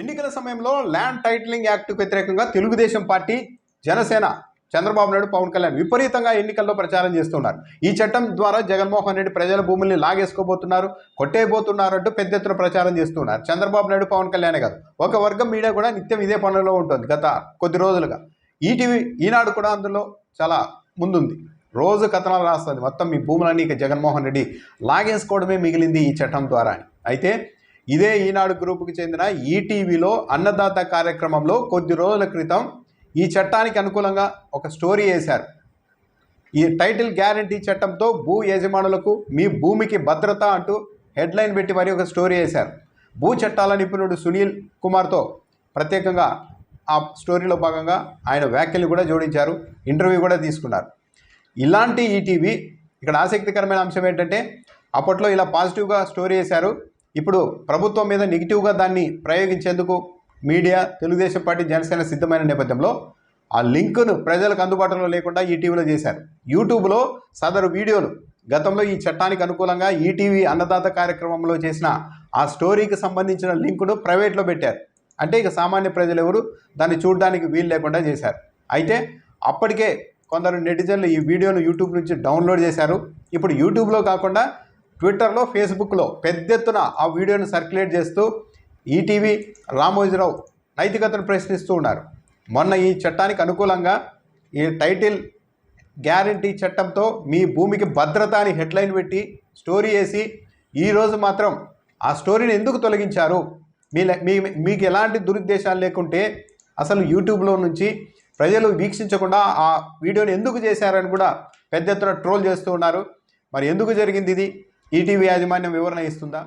ఎన్నికల సమయంలో land titling యాక్ట్కు వ్యతిరేకంగా తెలుగుదేశం పార్టీ జనసేన చంద్రబాబు నాయుడు పవన్ కళ్యాణ్ విపరీతంగా ఎన్నికల్లో ప్రచారం చేస్తున్నారు. ఈ చట్టం ద్వారా జగన్మోహన్ రెడ్డి ప్రజల భూముల్ని లాగేసుకోబోతున్నారు కొట్టేయబోతున్నారు అంటూ పెద్ద ఎత్తున ప్రచారం చేస్తున్నారు. చంద్రబాబు నాయుడు పవన్ కళ్యాణే కాదు. ఒక వర్గం మీడియా కూడా నిత్యం ఇదే పనులలో ఉంటుంది గత కొద్ది రోజులుగా. ఈటీవీ ఈనాడు కూడా అందులో చాలా ముందుంది. రోజు కథనాలు రాస్తుంది. మొత్తం మీ భూములన్నీ ఇక జగన్మోహన్ రెడ్డి లాగేసుకోవడమే మిగిలింది ఈ చట్టం ద్వారా అయితే ఇదే ఈనాడు గ్రూపుకి చెందిన ఈటీవీలో అన్నదాత కార్యక్రమంలో కొద్ది రోజుల క్రితం ఈ చట్టానికి అనుకూలంగా ఒక స్టోరీ వేశారు. ఈ టైటిల్ గ్యారంటీ చట్టంతో భూ యజమానులకు మీ భూమికి భద్రత అంటూ హెడ్లైన్ పెట్టి మరి ఒక స్టోరీ వేశారు. భూ చట్టాల నిపుణుడు సునీల్ కుమార్తో ప్రత్యేకంగా ఆ స్టోరీలో భాగంగా ఆయన వ్యాఖ్యలు కూడా జోడించారు ఇంటర్వ్యూ కూడా తీసుకున్నారు. ఇలాంటి ఈటీవీ ఇక్కడ ఆసక్తికరమైన అంశం ఏంటంటే అప్పట్లో ఇలా పాజిటివ్గా స్టోరీ వేశారు. ఇప్పుడు ప్రభుత్వం మీద నెగిటివ్గా దాన్ని ప్రయోగించేందుకు మీడియా తెలుగుదేశం పార్టీ జనసేన సిద్ధమైన నేపథ్యంలో ఆ లింకును ప్రజలకు అందుబాటులో లేకుండా ఈటీవీలో చేశారు. యూట్యూబ్లో సదరు వీడియోలు గతంలో ఈ చట్టానికి అనుకూలంగా ఈటీవీ అన్నదాత కార్యక్రమంలో చేసిన ఆ స్టోరీకి సంబంధించిన లింకును ప్రైవేట్లో పెట్టారు. అంటే ఇక సామాన్య ప్రజలు ఎవరు దాన్ని చూడడానికి వీలు లేకుండా చేశారు. అయితే అప్పటికే కొందరు నెటిజన్లు ఈ వీడియోను యూట్యూబ్ నుంచి డౌన్లోడ్ చేశారు. ఇప్పుడు యూట్యూబ్లో కాకుండా ట్విట్టర్లో ఫేస్బుక్లో పెద్ద ఎత్తున ఆ వీడియోను సర్క్యులేట్ చేస్తూ ఈటీవీ రామోజీరావు నైతికతను ప్రశ్నిస్తూ ఉన్నారు. మొన్న ఈ చట్టానికి అనుకూలంగా ఈ టైటిల్ గ్యారంటీ చట్టంతో మీ భూమికి భద్రత అని హెడ్లైన్ పెట్టి స్టోరీ వేసి ఈరోజు మాత్రం ఆ స్టోరీని ఎందుకు తొలగించారు? మీ మీ మీకు ఎలాంటి దురుద్దేశాలు లేకుంటే అసలు యూట్యూబ్లో నుంచి ప్రజలు వీక్షించకుండా ఆ వీడియోని ఎందుకు చేశారని కూడా పెద్ద ఎత్తున ట్రోల్ చేస్తూ ఉన్నారు. మరి ఎందుకు జరిగింది ఇది? ఈటీవీ యాజమాన్యం వివరణ ఇస్తుందా?